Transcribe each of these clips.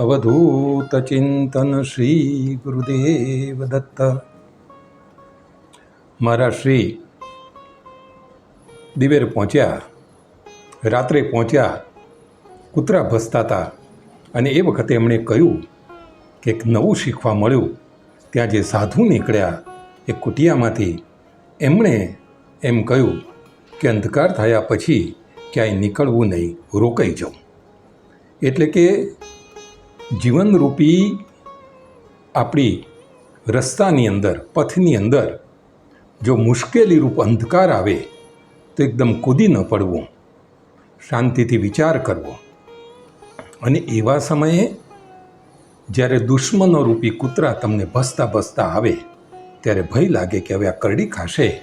અવધૂત ચિંતન શ્રી ગુરુદેવ દત્ત મારા શ્રી દિવેર પહોંચ્યા રાત્રે પહોંચ્યા કૂતરા ભસતા હતા અને એ વખતે એમણે કહ્યું કે એક નવું શીખવા મળ્યું. ત્યાં જે સાધુ નીકળ્યા, એ કુટિયામાંથી એમણે એમ કહ્યું કે અંધકાર થયા પછી ક્યાંય નીકળવું નહીં, રોકાઈ જાઉં. એટલે કે જીવનરૂપી આપણી રસ્તાની અંદર, પથની અંદર જો મુશ્કેલીરૂપ અંધકાર આવે, તો એકદમ કૂદી ન પડવું. શાંતિથી વિચાર કરવો. અને એવા સમયે જ્યારે દુશ્મનો રૂપી કૂતરા તમને ભસતા ભસતા આવે, ત્યારે ભય લાગે કે હવે આ કરડી ખાશે,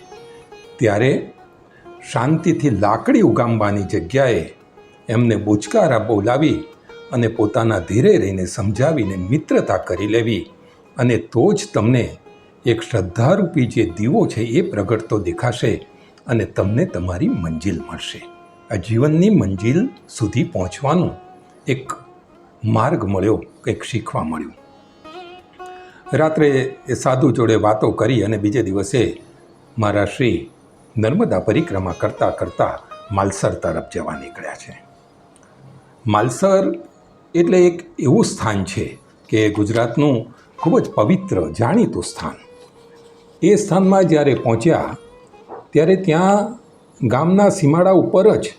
ત્યારે શાંતિથી લાકડી ઉગામવાની જગ્યાએ એમને બોચકારા બોલાવી અને પોતાના ધીરે રહીને સમજાવીને મિત્રતા કરી લેવી. અને તો જ તમને એક શ્રદ્ધારૂપી જે દીવો છે એ પ્રગટતો દેખાશે અને તમને તમારી મંજિલ મળશે. આ જીવનની મંજિલ સુધી પહોંચવાનો એક માર્ગ મળ્યો, કંઈક શીખવા મળ્યું. રાત્રે એ સાધુ જોડે વાતો કરી અને બીજે દિવસે મારા શ્રી નર્મદા પરિક્રમા કરતાં કરતાં માલસર તરફ જવા નીકળ્યા છે. માલસર એટલે એક એવું સ્થાન છે કે ગુજરાતનું ખૂબ જ પવિત્ર, જાણીતું સ્થાન. એ સ્થાનમાં જ્યારે પહોંચ્યા, ત્યારે ત્યાં ગામના સીમાડા ઉપર જ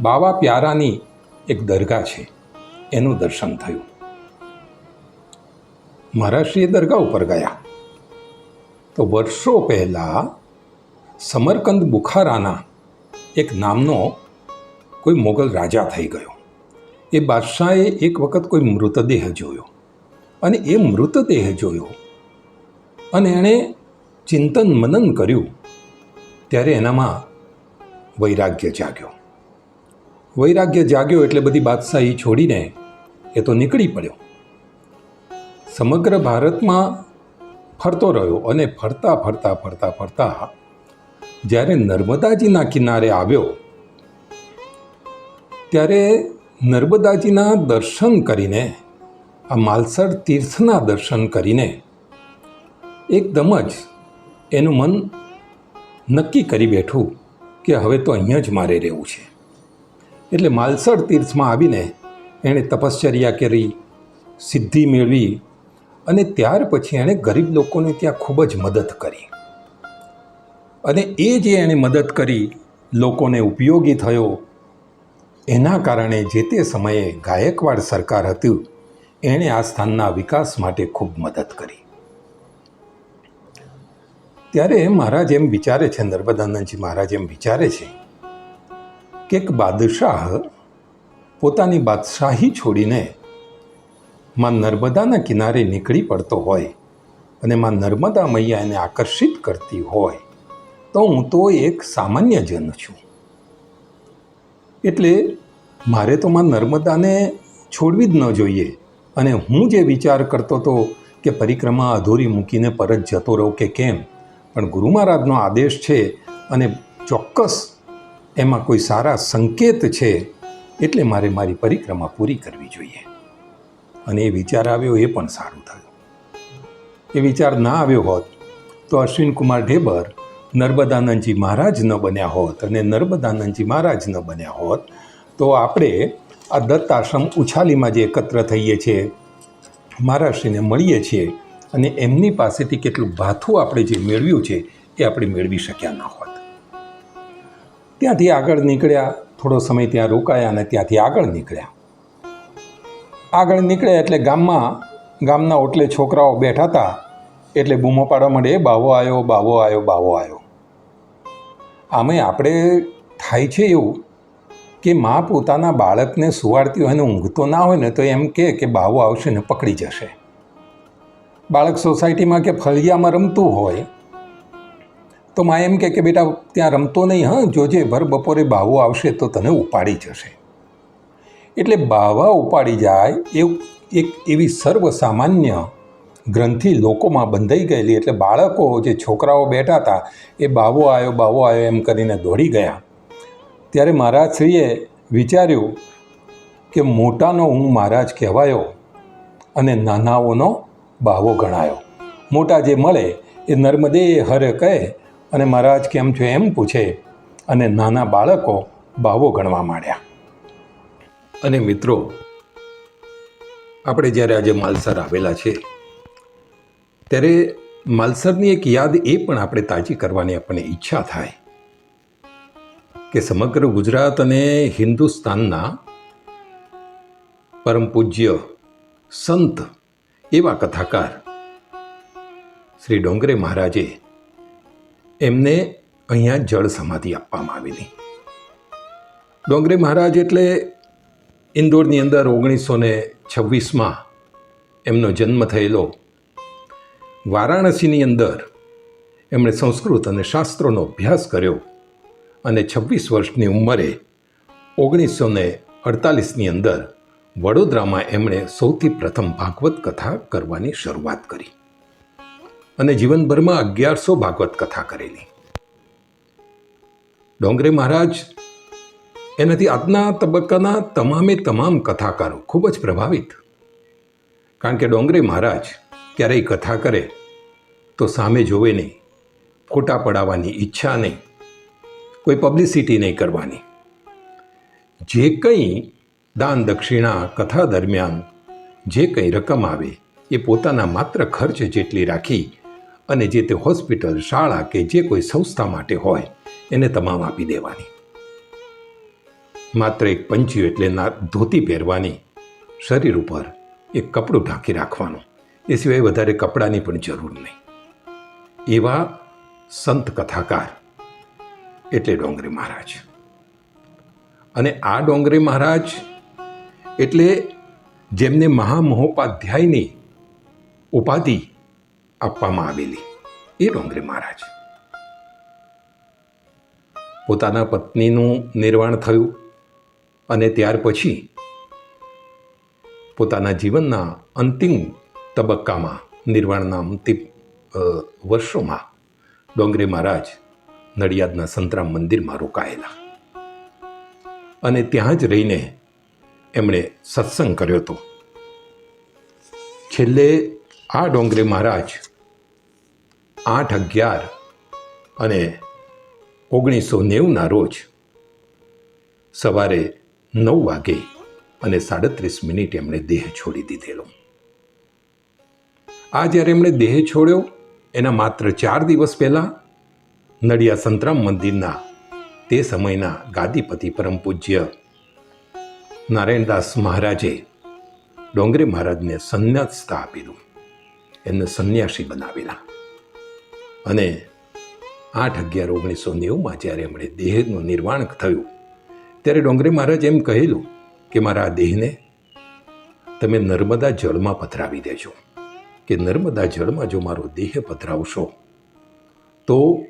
બાવા પ્યારાની એક દરગાહ છે. એનું દર્શન થયું. મહારાષ્ટ્રીય દરગાહ ઉપર ગયા. તો વર્ષો પહેલાં સમરકંદ બુખારાના એક નામનો કોઈ મોગલ રાજા થઈ ગયો. એ બાદશાહે એક વખત કોઈ મૃતદેહ જોયો અને એ મૃતદેહ જોયો અને એણે ચિંતન મનન કર્યું ત્યારે એનામાં વૈરાગ્ય જાગ્યો. વૈરાગ્ય જાગ્યો એટલે બધી બાદશાહી છોડીને એ તો નીકળી પડ્યો. સમગ્ર ભારતમાં ફરતો રહ્યો અને ફરતા ફરતા ફરતા ફરતા જ્યારે નર્મદાજીના કિનારે આવ્યો, ત્યારે નર્મદાજીના દર્શન કરીને, આ માલસર તીર્થના દર્શન કરીને એકદમ જ એનું મન નક્કી કરી બેઠું કે હવે તો અહીંયા જ મારે રહેવું છે. એટલે માલસર તીર્થમાં આવીને એણે તપશ્ચર્યા કરી, સિદ્ધિ મેળવી અને ત્યાર પછી એણે ગરીબ લોકોને ત્યાં ખૂબ જ મદદ કરી. અને એ જે એણે મદદ કરી, લોકોને ઉપયોગી થયો એના કારણે જે તે સમયે ગાયકવાડ સરકાર હતું, એણે આ સ્થાનના વિકાસ માટે ખૂબ મદદ કરી. ત્યારે મહારાજ એમ વિચારે છે, નર્મદાનંદજી મહારાજ એમ વિચારે છે કે એક બાદશાહ પોતાની બાદશાહી છોડીને માં નર્મદાના કિનારે નીકળી પડતો હોય અને માં નર્મદા મૈયા એને આકર્ષિત કરતી હોય, તો હું તો એક સામાન્ય જન છું. એટલે મારે તો માં નર્મદાને છોડવી જ ન જોઈએ. અને હું જે વિચાર કરતો હતો કે પરિક્રમા અધૂરી મૂકીને પરત જતો રહું કે કેમ? પણ ગુરુ મહારાજનો આદેશ છે અને ચોક્કસ એમાં કોઈ સારા સંકેત છે એટલે મારે મારી પરિક્રમા પૂરી કરવી જોઈએ. અને એ વિચાર આવ્યો એ પણ સારું થયું. એ વિચાર ના આવ્યો હોત તો અશ્વિન કુમાર ઢેબર નર્મદાનંદજી મહારાજ ન બન્યા હોત અને નર્મદાનંદજી મહારાજ ન બન્યા હોત, તો આપણે આ દત્તાશ્રમ ઉછાલીમાં જે એકત્ર થઈએ છીએ મહારાષ્ટ્રીને મળીએ છીએ અને એમની પાસેથી કેટલું ભાથું આપણે જે મેળવ્યું છે, એ આપણે મેળવી શક્યા ન હોત. ત્યાંથી આગળ નીકળ્યા, થોડો સમય ત્યાં રોકાયા અને ત્યાંથી આગળ નીકળ્યા. આગળ નીકળ્યા એટલે ગામમાં, ગામના ઓટલે છોકરાઓ બેઠા હતા, એટલે બૂમો પાડવા માંડે બાવો આવ્યો બાવો આવ્યો બાવો આવ્યો આમે આપણે થાય છે એવું કે મા પોતાના બાળકને સુવાડતી હોય ને ઊંઘતો ના હોય ને તો એમ કહે કે બાવો આવશે ને પકડી જશે. બાળક સોસાયટીમાં કે ફળિયામાં રમતું હોય તો મા એમ કહે કે બેટા ત્યાં રમતો નહીં, હા, જોજે, ભર બપોરે બાવો આવશે તો તને ઉપાડી જશે. એટલે બાવા ઉપાડી જાય એવું, એક એવી સર્વસામાન્ય ગ્રંથિ લોકોમાં બંધાઈ ગયેલી એટલે બાળકો જે છોકરાઓ બેઠા હતા, એ બાવો આવ્યો બાવો આવ્યો એમ કરીને દોડી ગયા. ત્યારે મહારાજશ્રીએ વિચાર્યું કે મોટાનો હું મહારાજ કહેવાયો અને નાનાઓનો બાવો ગણાયો. મોટા જે મળે એ નર્મદે હરે કહે અને મહારાજ કેમ છો એમ પૂછે અને નાના બાળકો બાવો ગણવા માંડ્યા. અને મિત્રો, આપણે જ્યારે આજે માલસર આવેલા છે ત્યારે માલસરની એક યાદ એ પણ આપણે તાજી કરવાની આપણને ઈચ્છા થાય કે સમગ્ર ગુજરાત અને હિન્દુસ્તાનના પરમ પૂજ્ય સંત એવા કથાકાર શ્રી ડોંગરે મહારાજે એમને અહીંયા જળ સમાધિ આપવામાં આવેલી. ડોંગરે મહારાજ એટલે ઇન્દોરની અંદર ઓગણીસો ને છવ્વીસમાં એમનો જન્મ થયેલો વારાણસીની અંદર એમણે સંસ્કૃત અને શાસ્ત્રોનો અભ્યાસ કર્યો અને છવ્વીસ વર્ષની ઉંમરે ઓગણીસો ને અડતાલીસની અંદર વડોદરામાં એમણે સૌથી પ્રથમ ભાગવત કથા કરવાની શરૂઆત કરી. અને જીવનભરમાં અગિયારસો ભાગવત કથા કરેલી. ડોંગરે મહારાજ, એનાથી આજના તબક્કાના તમામે તમામ કથાકારો ખૂબ જ પ્રભાવિત. કારણ કે ડોંગરે મહારાજ ક્યારેય કથા કરે, તો સામે જોવે નહીં ફોટા પડાવવાની ઈચ્છા નહીં, કોઈ પબ્લિસિટી નહીં કરવાની. જે કંઈ દાન દક્ષિણા કથા દરમિયાન જે કંઈ રકમ આવે, એ પોતાના માત્ર ખર્ચ જેટલી રાખી અને જે તે હોસ્પિટલ, શાળા કે જે કોઈ સંસ્થા માટે હોય, એને તમામ આપી દેવાની. માત્ર એક પંચ્યું એટલે ના ધોતી પહેરવાની, શરીર ઉપર એક કપડું ઢાંકી રાખવાનું. એ સિવાય વધારે કપડાની પણ જરૂર નહીં. એવા સંત કથાકાર એટલે ડોંગરે મહારાજ. અને આ ડોંગરે મહારાજ એટલે જેમને મહામહોપાધ્યાયની ઉપાધિ આપવામાં આવેલી એ ડોંગરે મહારાજ. પોતાના પત્નીનું નિર્વાણ થયું અને ત્યાર પછી પોતાના જીવનના અંતિમ તબક્કામાં, નિર્વાણના અંતિમ વર્ષોમાં ડોંગરે મહારાજ નડિયાદના સંતરામ મંદિરમાં રોકાયેલા. અને ત્યાં જ રહીને એમણે સત્સંગ કર્યો હતો. છેલ્લે આ ડોંગરે મહારાજ આઠ અગિયાર અને ઓગણીસો નેવુંના રોજ સવારે નવ વાગે અને સાડત્રીસ મિનિટ એમણે દેહ છોડી દીધેલો. આ જ્યારે એમણે દેહ છોડ્યો, એના માત્ર ચાર દિવસ પહેલાં નડિયા સંતરામ મંદિરના તે સમયના ગાદીપતિ પરમ પૂજ્ય નારાયણદાસ મહારાજે ડોંગરે મહારાજને સંન્યાસતા આપેલું. એમને સંન્યાસી બનાવેલા. અને આઠ અગિયાર ઓગણીસો નેવુંમાં જ્યારે એમણે દેહનું નિર્વાણ થયું, ત્યારે ડોંગરે મહારાજ એમ કહેલું કે મારા આ દેહને તમે નર્મદા જળમાં પથરાવી દેજો. કે નર્મદા જળમાં જો મારો દેહ પધરાવશો, તો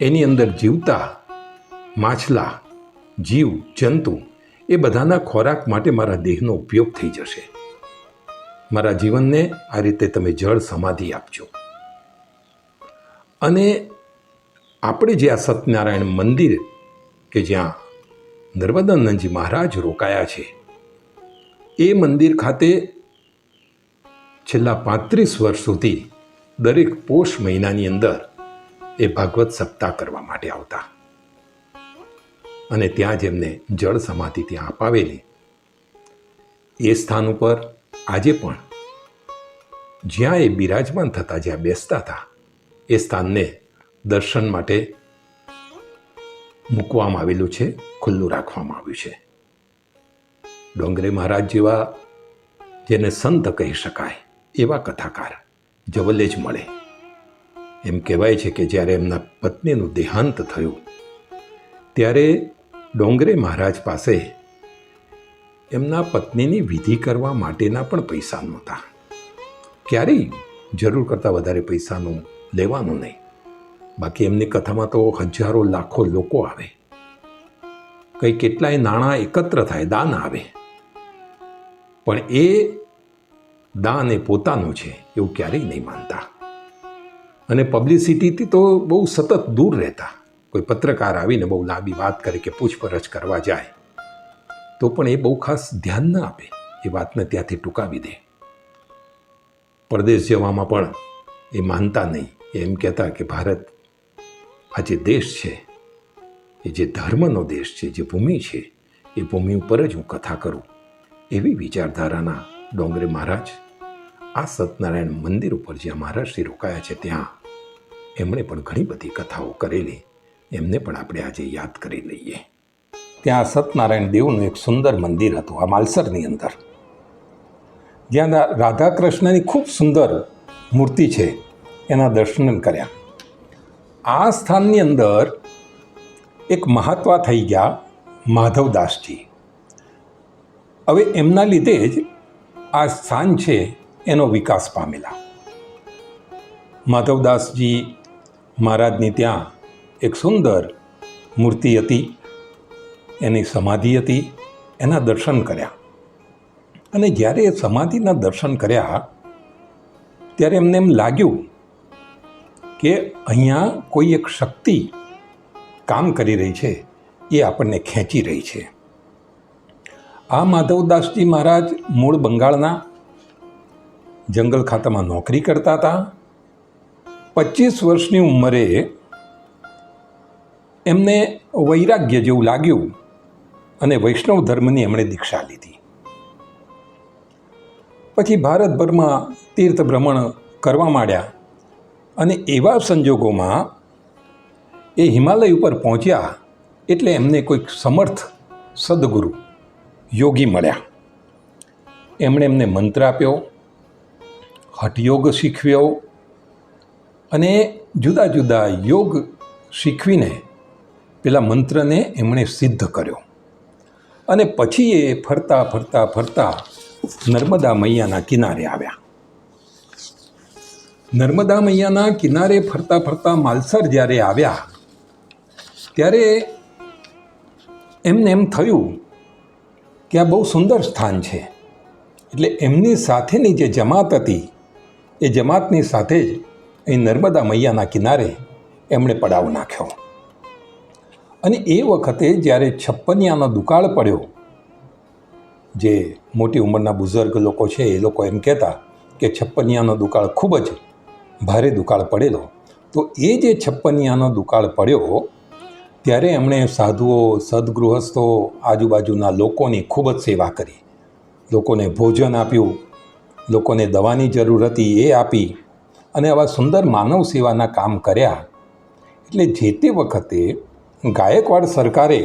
એની અંદર જીવતા માછલા, જીવ, જંતુ એ બધાના ખોરાક માટે મારા દેહનો ઉપયોગ થઈ જશે. મારા જીવનને આ રીતે તમે જળ સમાધિ આપજો. અને આપણે જે આ સત્યનારાયણ મંદિર કે જ્યાં નર્મદાનંદજી મહારાજ રોકાયા છે, એ મંદિર ખાતે છેલ્લા પાંત્રીસ વર્ષ સુધી દરેક પોષ મહિનાની અંદર એ ભાગવત સપ્તાહ કરવા માટે આવતા. અને ત્યાં જ એમને જળ સમાધિ ત્યાં અપાવેલી. એ સ્થાન ઉપર આજે પણ જ્યાં એ બિરાજમાન થતા, જ્યાં બેસતા હતા, એ સ્થાનને દર્શન માટે મૂકવામાં આવેલું છે, ખુલ્લું રાખવામાં આવ્યું છે. ડોંગરે મહારાજ જેવા જેને સંત કહી શકાય એવા કથાકાર જવલ્લે જ મળે. એમ કહેવાય છે કે જ્યારે એમના પત્નીનું દેહાંત થયું, ત્યારે ડોંગરે મહારાજ પાસે એમના પત્નીની વિધિ કરવા માટેના પણ પૈસા નહોતા. ક્યારેય જરૂર કરતાં વધારે પૈસાનું લેવાનું નહીં. બાકી એમની કથામાં તો હજારો લાખો લોકો આવે. કંઈ કેટલાય નાણાં એકત્ર થાય, દાન આવે. પણ એ દાન એ પોતાનું છે એવું ક્યારેય નહીં માનતા. અને પબ્લિસિટીથી તો બહુ સતત દૂર રહેતા. કોઈ પત્રકાર આવીને બહુ લાંબી વાત કરે કે પૂછપરછ કરવા જાય, તો પણ એ બહુ ખાસ ધ્યાન ન આપે. એ વાતને ત્યાંથી ટૂંકાવી દે. પરદેશ જવામાં પણ એ માનતા નહીં. એમ કહેતા કે ભારત આ જે દેશ છે, એ જે ધર્મનો દેશ છે, જે ભૂમિ છે, એ ભૂમિ ઉપર જ હું કથા કરું, એવી વિચારધારાના ડોંગરે મહારાજ આ સત્યનારાયણ મંદિર ઉપર જ્યાં મહારાજશ્રી રોકાયા છે, ત્યાં એમણે પણ ઘણી બધી કથાઓ કરેલી. એમને પણ આપણે આજે યાદ કરી લઈએ. ત્યાં સત્યનારાયણ દેવનું એક સુંદર મંદિર હતું, આ માલસરની અંદર. જ્યાં રાધા કૃષ્ણની ખૂબ સુંદર મૂર્તિ છે, એના દર્શન કર્યા. આ સ્થાનની અંદર એક મહાત્મા થઈ ગયા, માધવદાસજી. હવે એમના લીધે જ આ સ્થાન છે એનો વિકાસ પામેલા. માધવદાસજી મહારાજની ત્યાં એક સુંદર મૂર્તિ હતી. એની સમાધિ હતી, એના દર્શન કર્યા. અને જ્યારે એ સમાધિના દર્શન કર્યા, ત્યારે એમને એમ લાગ્યું કે અહીંયા કોઈ એક શક્તિ કામ કરી રહી છે, એ આપણને ખેંચી રહી છે. આ માધવદાસજી મહારાજ મૂળ બંગાળના જંગલ ખાતામાં નોકરી કરતા હતા. પચીસ વર્ષની ઉંમરે એમને વૈરાગ્ય જેવું લાગ્યું અને વૈષ્ણવ ધર્મની એમણે દીક્ષા લીધી. પછી ભારતભરમાં તીર્થ ભ્રમણ કરવા માંડ્યા અને એવા સંજોગોમાં એ હિમાલય ઉપર પહોંચ્યા એટલે એમને કોઈક સમર્થ સદગુરુ યોગી મળ્યા. એમણે એમને મંત્ર આપ્યો. હઠયોગ શીખવ્યો અને જુદા જુદા યોગ શીખવીને પેલા મંત્રને એમણે સિદ્ધ કર્યો. અને પછી એ ફરતા ફરતા ફરતા નર્મદા મૈયાના કિનારે આવ્યા. નર્મદા મૈયાના કિનારે ફરતા ફરતા માલસર જ્યારે આવ્યા, ત્યારે એમને એમ થયું કે આ બહુ સુંદર સ્થાન છે. એટલે એમની સાથેની જે જમાત હતી એ જમાતની સાથે જ અહીં નર્મદા મૈયાના કિનારે એમણે પડાવ નાખ્યો. અને એ વખતે જ્યારે છપ્પનિયાનો દુકાળ પડ્યો, જે મોટી ઉંમરના બુઝુર્ગ લોકો છે, એ લોકો એમ કહેતા કે છપ્પનિયાનો દુકાળ ખૂબ જ ભારે દુકાળ પડેલો. તો એ જે છપ્પનિયાનો દુકાળ પડ્યો, ત્યારે એમણે સાધુઓ, સદગૃહસ્થો, આજુબાજુના લોકોની ખૂબ જ સેવા કરી. લોકોને ભોજન આપ્યું લોકોને દવાની જરૂર હતી એ આપી અને આવા સુંદર માનવ સેવાના કામ કર્યા. એટલે જે તે વખતે ગાયકવાડ સરકારે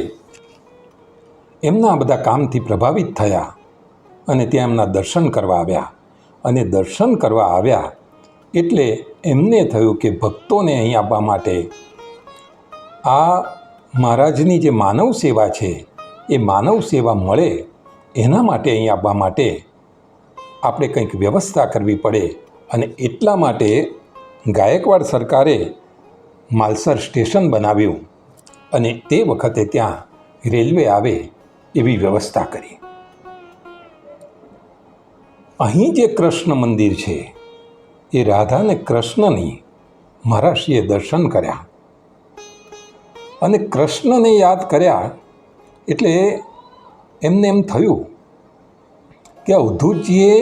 એમના બધા કામથી પ્રભાવિત થયા અને ત્યાં એમના દર્શન કરવા આવ્યા. અને દર્શન કરવા આવ્યા એટલે એમને થયું કે ભક્તોને અહીં આવવા માટે આ મહારાજની જે માનવ સેવા છે, એ માનવ સેવા મળે એના માટે અહીં આવવા માટે આપણે કંઈક વ્યવસ્થા કરવી પડે અને એટલા માટે ગાયકવાડ સરકારે માલસર સ્ટેશન બનાવ્યું અને તે વખતે ત્યાં રેલવે આવે એવી વ્યવસ્થા કરી. અહીં જે કૃષ્ણ મંદિર છે, એ રાધા અને કૃષ્ણની મહારાષ્ટ્રીએ દર્શન કર્યા. અને કૃષ્ણને યાદ કર્યા એટલે એમને એમ થયું કે અવધૂતજીએ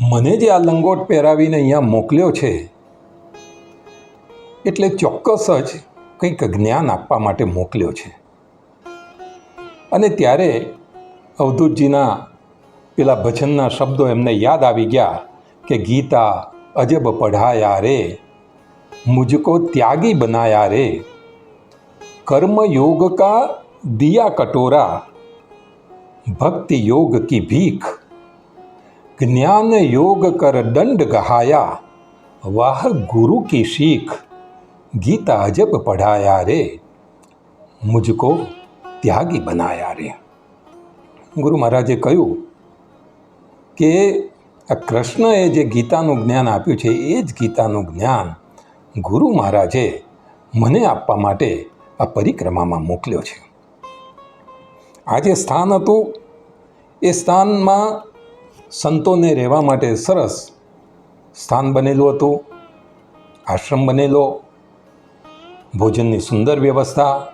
મને જે આ લંગોટ પહેરાવીને અહીંયા મોકલ્યો છે, એટલે ચોક્કસ જ કંઈક જ્ઞાન આપવા માટે મોકલ્યો છે. અને ત્યારે અવધૂતજીના પેલા ભજનના શબ્દો એમને યાદ આવી ગયા કે, ગીતા અજબ પઢાયા રે, મુજકો ત્યાગી બનાયા રે, કર્મયોગ કા દિયા કટોરા भक्ति योग की भीख ज्ञान योग कर दंड गहाया वाह गुरु की शीख गीता अजब पढ़ाया रे मुझको ત્યાગી બનાયા રે ગુરુ મહારાજે કહ્યું કે આ કૃષ્ણએ જે ગીતાનું જ્ઞાન આપ્યું છે એ જ ગીતાનું જ્ઞાન ગુરુ મહારાજે મને આપવા માટે આ પરિક્રમામાં મોકલ્યો છે આ જે સ્થાન હતું. એ સ્થાનમાં સંતોને રહેવા માટે સરસ સ્થાન બનેલું હતું. આશ્રમ બનેલો. ભોજનની સુંદર વ્યવસ્થા,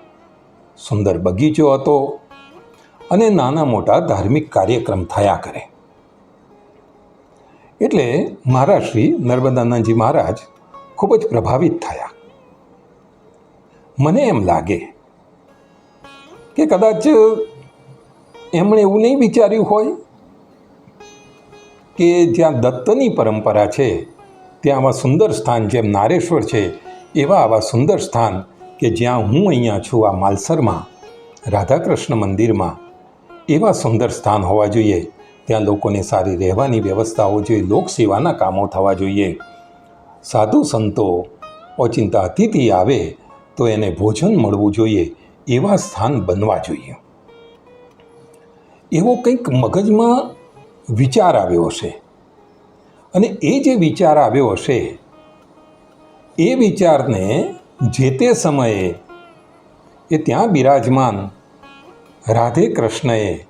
સુંદર બગીચો હતો અને નાના મોટા ધાર્મિક કાર્યક્રમ થયા કરે. એટલે મારા શ્રી નર્મદાનંદજી મહારાજ ખૂબ જ પ્રભાવિત થયા. મને એમ લાગે કે કદાચ એમણે એવું નહીં વિચાર્યું હોય કે જ્યાં દત્તની પરંપરા છે, ત્યાં આવા સુંદર સ્થાન જેમ નારેશ્વર છે, એવા આવા સુંદર સ્થાન કે જ્યાં હું અહીંયા છું આ માલસરમાં, રાધાકૃષ્ણ મંદિરમાં, એવા સુંદર સ્થાન હોવા જોઈએ. ત્યાં લોકોને સારી રહેવાની વ્યવસ્થા હોવી જોઈએ, લોકસેવાના કામો થવા જોઈએ. સાધુ સંતો ઓચિંતા અતિથિ આવે તો એને ભોજન મળવું જોઈએ, એવા સ્થાન બનવા જોઈએ. એવો કંઈક મગજમાં વિચાર આવ્યો હશે. અને એ જે વિચાર આવ્યો હશે, એ વિચારને જે તે સમયે એ ત્યાં બિરાજમાન રાધે કૃષ્ણએ,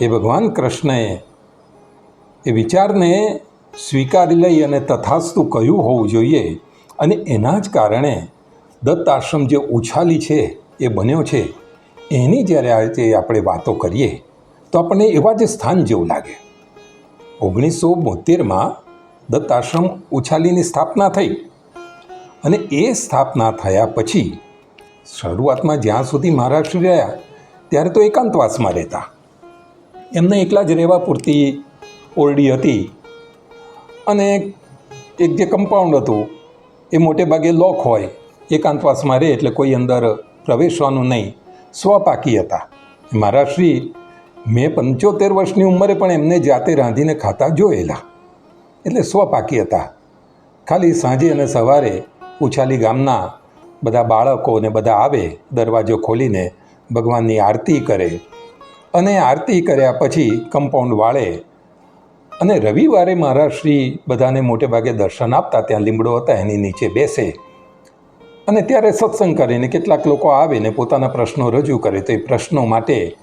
એ ભગવાન કૃષ્ણએ એ વિચારને સ્વીકારી લઈ અને તથાસ્તુ કહ્યું હોવું જોઈએ. અને એના જ કારણે દત્ત આશ્રમ જે ઉછાલી છે, એ બન્યો છે. એની જ્યારે આજે આપણે વાતો કરીએ તો આપણને એવા જ સ્થાન જેવું લાગે. ઓગણીસો બોતેરમાં દત્ત આશ્રમ ઉછાલીની સ્થાપના થઈ અને એ સ્થાપના થયા પછી શરૂઆતમાં જ્યાં સુધી મહારાષ્ટ્ર રહ્યા ત્યારે તો એકાંતવાસમાં રહેતા. એમને એકલા જ રહેવા પૂરતી ઓરડી હતી અને એક જે કમ્પાઉન્ડ હતું, એ મોટે ભાગે લોક હોય, એકાંતવાસમાં રહે એટલે કોઈ અંદર પ્રવેશવાનું નહીં સ્વપાકી હતા. મારા શ્રી મેં પંચોતેર વર્ષની ઉંમરે પણ એમને જાતે રાંધીને ખાતા જોયેલા. એટલે સ્વપાકી હતા. ખાલી સાંજે અને સવારે ઉછાલી ગામના બધા બાળકો ને બધા આવે, દરવાજો ખોલીને ભગવાનની આરતી કરે. અને આરતી કર્યા પછી કમ્પાઉન્ડ વાળે અને રવિવારે મારા શ્રી બધાને મોટે ભાગે દર્શન આપતા ત્યાં લીમડો હતા, એની નીચે બેસે. અને ત્યારે સત્સંગ કરીને કેટલાક લોકો આવે ને પોતાના પ્રશ્નો રજૂ કરે તો એ પ્રશ્નો માટે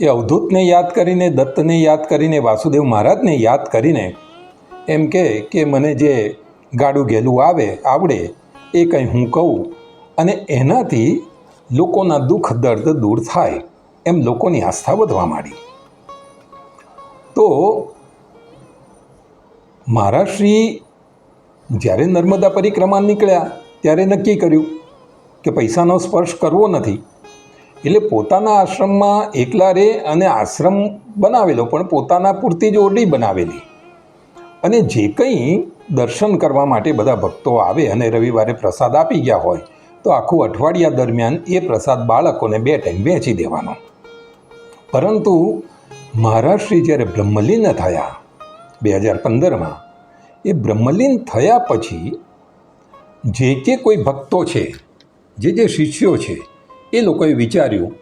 એ અવધૂતને યાદ કરીને, દત્તને યાદ કરીને, વાસુદેવ મહારાજને યાદ કરીને એમ કે કે મને જે ગાડું ઘેલું આવે, આવડે, એ કંઈ હું કહું અને એનાથી લોકોના દુઃખ, દર્દ દૂર થાય એમ લોકોની આસ્થા વધવા માંડી. તો મારા જ્યારે નર્મદા પરિક્રમા નીકળ્યા, ત્યારે નક્કી કર્યું કે પૈસાનો સ્પર્શ કરવો નથી. એટલે પોતાના આશ્રમમાં એકલા રહે અને આશ્રમ બનાવેલો, પણ પોતાના પૂરતી જ ઓરડી બનાવેલી. અને જે કંઈ દર્શન કરવા માટે બધા ભક્તો આવે અને રવિવારે પ્રસાદ આપી ગયા હોય, તો આખું અઠવાડિયા દરમિયાન એ પ્રસાદ બાળકોને બે ટાઈમ વહેંચી દેવાનો. પરંતુ મહારાષ્ટ્રી જ્યારે બ્રહ્મલીન થયા બે હજાર પંદરમાં, એ બ્રહ્મલીન થયા પછી જે જે કોઈ ભક્તો છે, જે જે શિષ્યો છે એ લોકોએ વિચાર્યું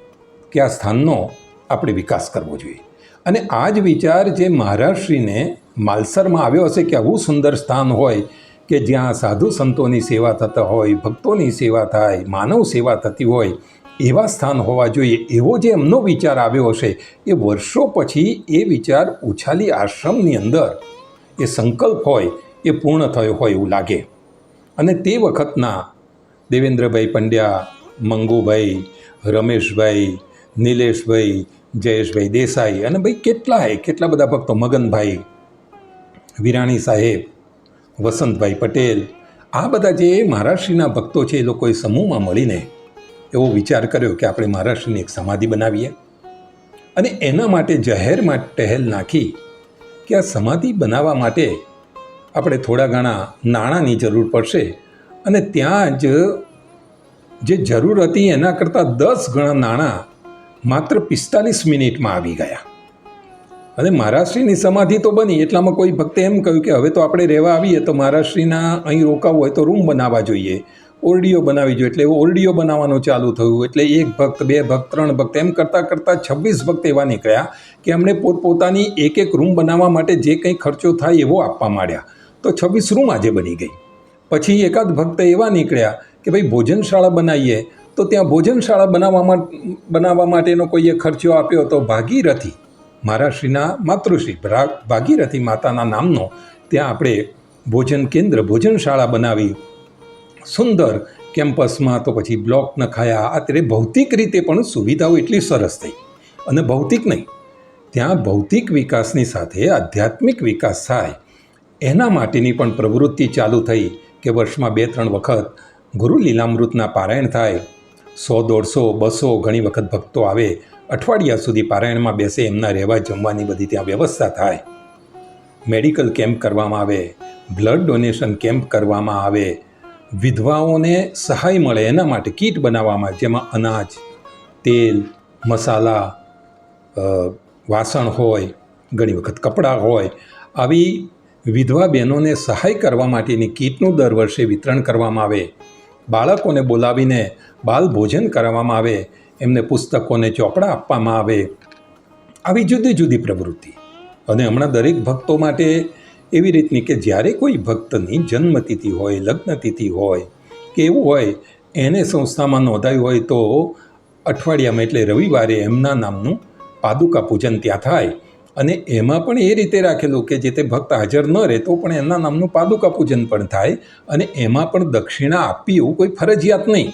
કે આ સ્થાનનો આપણે વિકાસ કરવો જોઈએ. અને આ જ વિચાર જે મહારાષ્ટ્રીને માલસરમાં આવ્યો હશે કે આવું સુંદર સ્થાન હોય કે જ્યાં સાધુ સંતોની સેવા થતા હોય, ભક્તોની સેવા થાય, માનવ સેવા થતી હોય, એવા સ્થાન હોવા જોઈએ. એવો જે એમનો વિચાર આવ્યો હશે, એ વર્ષો પછી એ વિચાર ઉછાલી આશ્રમની અંદર એ સંકલ્પ હોય, એ પૂર્ણ થયો હોય એવું લાગે. અને તે વખતના દેવેન્દ્રભાઈ પંડ્યા મંગુભાઈ, રમેશભાઈ, નિલેશભાઈ, જયેશભાઈ દેસાઈ અને ભાઈ કેટલાય, કેટલા બધા ભક્તો મગનભાઈ, વિરાણી સાહેબ, વસંતભાઈ પટેલ, આ બધા જે મહારાષ્ટ્રીના ભક્તો છે એ લોકોએ સમૂહમાં મળીને એવો વિચાર કર્યો કે આપણે મહારાષ્ટ્રની એક સમાધિ બનાવીએ. અને એના માટે જાહેરમાં ટહેલ નાખી કે આ સમાધિ બનાવવા માટે આપણે થોડા ઘણા નાણાંની જરૂર પડશે અને ત્યાં જ જે જરૂર હતી એના કરતાં દસ ગણા નાણાં માત્ર પિસ્તાલીસ મિનિટમાં આવી ગયા. અને મહારાષ્ટ્રીની સમાધિ તો બની, એટલામાં કોઈ ભક્તે એમ કહ્યું કે હવે તો આપણે રહેવા આવીએ, તો મહારાષ્ટ્રીના અહીં રોકાવું હોય તો રૂમ બનાવવા જોઈએ, ઓરડીઓ બનાવી જોઈએ, એટલે ઓરડીઓ બનાવવાનું ચાલુ થયું, એટલે એક ભક્ત, બે ભક્ત, ત્રણ ભક્ત, એમ કરતાં કરતાં છવ્વીસ ભક્ત એવા નીકળ્યા કે એમણે પોતપોતાની એક એક રૂમ બનાવવા માટે જે કંઈ ખર્ચો થાય એવો આપવા માંડ્યા. તો છવ્વીસ રૂમ આજે બની ગઈ. પછી એકાદ ભક્ત એવા નીકળ્યા કે ભાઈ ભોજનશાળા બનાવીએ, તો ત્યાં ભોજનશાળા બનાવવામાં બનાવવા માટેનો કોઈએ ખર્ચો આપ્યો તો ભાગીરથી મહારાષ્ટ્રીના માતૃશ્રી, ભરા, ભાગીરથી માતાના નામનો ત્યાં આપણે ભોજન કેન્દ્ર, ભોજનશાળા બનાવી. સુંદર કેમ્પસમાં તો પછી બ્લોક નખાયા અત્યારે ભૌતિક રીતે પણ સુવિધાઓ એટલી સરસ થઈ. અને ભૌતિક નહીં, ત્યાં ભૌતિક વિકાસની સાથે આધ્યાત્મિક વિકાસ થાય. એના માટેની પણ પ્રવૃત્તિ ચાલુ થઈ કે વર્ષમાં બે ત્રણ વખત ગુરુ લીલામૃતના પારાયણ થાય. સો દોઢસો, બસો ઘણી વખત ભક્તો આવે. અઠવાડિયા સુધી પારાયણમાં બેસે, એમના રહેવા જમવાની બધી ત્યાં વ્યવસ્થા થાય. મેડિકલ કેમ્પ કરવામાં આવે. બ્લડ ડોનેશન કેમ્પ કરવામાં આવે. વિધવાઓને સહાય મળે, એના માટે કીટ બનાવવામાં, જેમાં અનાજ, તેલ, મસાલા વાસણ હોય, ઘણી વખત કપડાં હોય. આવી વિધવા બહેનોને સહાય કરવા માટેની કીટનું દર વર્ષે વિતરણ કરવામાં આવે. બાળકોને બોલાવીને બાલ ભોજન કરાવવામાં આવે, એમને પુસ્તકોને ચોપડા આપવામાં આવે. આવી જુદી જુદી પ્રવૃત્તિ. અને હમણાં દરેક ભક્તો માટે એવી રીતની કે જ્યારે કોઈ ભક્તની જન્મતિથિ હોય લગ્નતિથિ હોય, કે એવું હોય, એને સંસ્થામાં નોંધાયું હોય તો અઠવાડિયામાં એટલે રવિવારે એમના નામનું પાદુકા પૂજન ત્યાં થાય. અને એમાં પણ એ રીતે રાખેલું કે જે તે ભક્ત હાજર ન રહે તો પણ એમના નામનું પાદુકા પૂજન પણ થાય અને એમાં પણ દક્ષિણા આપવી એવું કોઈ ફરજિયાત નહીં.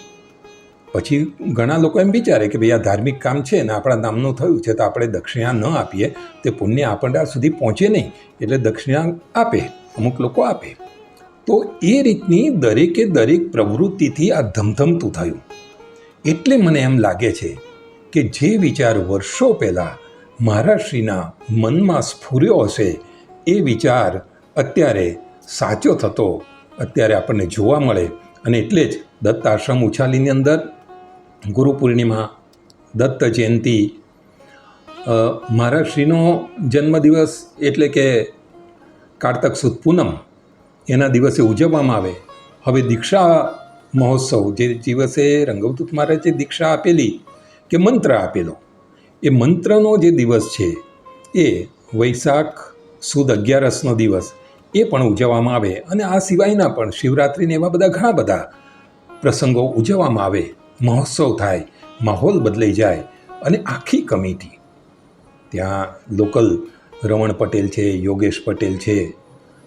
પછી ઘણા લોકો એમ વિચારે કે ભાઈ આ ધાર્મિક કામ છે ને આપણા નામનું થયું છે તો આપણે દક્ષિણા ન આપીએ, તે પુણ્ય આપણા સુધી પહોંચે નહીં એટલે દક્ષિણા આપે, અમુક લોકો આપે. તો એ રીતની દરેકે દરેક પ્રવૃત્તિથી આ ધમધમતું થયું. એટલે મને એમ લાગે છે કે જે વિચાર વર્ષો પહેલાં મહારાષ્ટ્રીના મનમાં સ્ફુર્યો હશે એ વિચાર અત્યારે સાચો થતો અત્યારે આપણને જોવા મળે અને એટલે જ દત્ત આશ્રમ ઉછાલીની અંદર ગુરુ પૂર્ણિમા, દત્ત જયંતિ મારા શ્રીનો જન્મદિવસ એટલે કે કારતક સુદ પૂનમ એના દિવસે ઉજવવામાં આવે. હવે દીક્ષા મહોત્સવ જે દિવસે રંગવદૂત મહારાજે દીક્ષા આપેલી કે મંત્ર આપેલો? એ મંત્રનો જે દિવસ છે, એ વૈશાખ સુદ અગિયારસનો દિવસ, એ પણ ઉજવવામાં આવે. અને આ સિવાયના પણ શિવરાત્રિને એવા બધા ઘણા બધા પ્રસંગો ઉજવવામાં આવે. મહોત્સવ થાય, માહોલ બદલાઈ જાય અને આખી કમિટી, ત્યાં લોકલ રમણ પટેલ છે, યોગેશ પટેલ છે,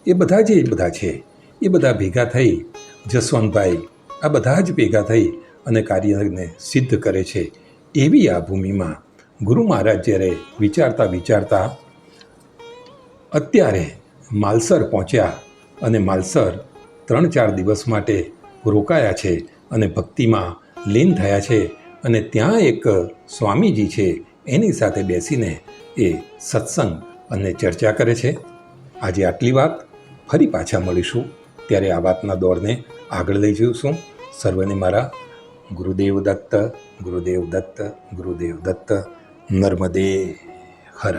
એ બધા જે બધા છે, એ બધા ભેગા થઈ, જસવંતભાઈ, આ બધા જ ભેગા થઈ અને કાર્યને સિદ્ધ કરે છે. એવી આ ભૂમિમાં ગુરુ મહારાજ જ્યારે વિચારતા વિચારતા અત્યારે માલસર પહોંચ્યા અને માલસર ત્રણ ચાર દિવસ માટે રોકાયા છે અને ભક્તિમાં લીન થયા છે અને ત્યાં એક સ્વામીજી છે, એની સાથે બેસીને એ સત્સંગ અને ચર્ચા કરે છે. આજે આટલી વાત, ફરી પાછા મળીશું. ત્યારે આ વાતના દોરને આગળ લઈ જઈશું. સર્વને મારા ગુરુદેવ દત્ત ગુરુદેવ દત્ત ગુરુદેવ દત્ત. નર્મદે હર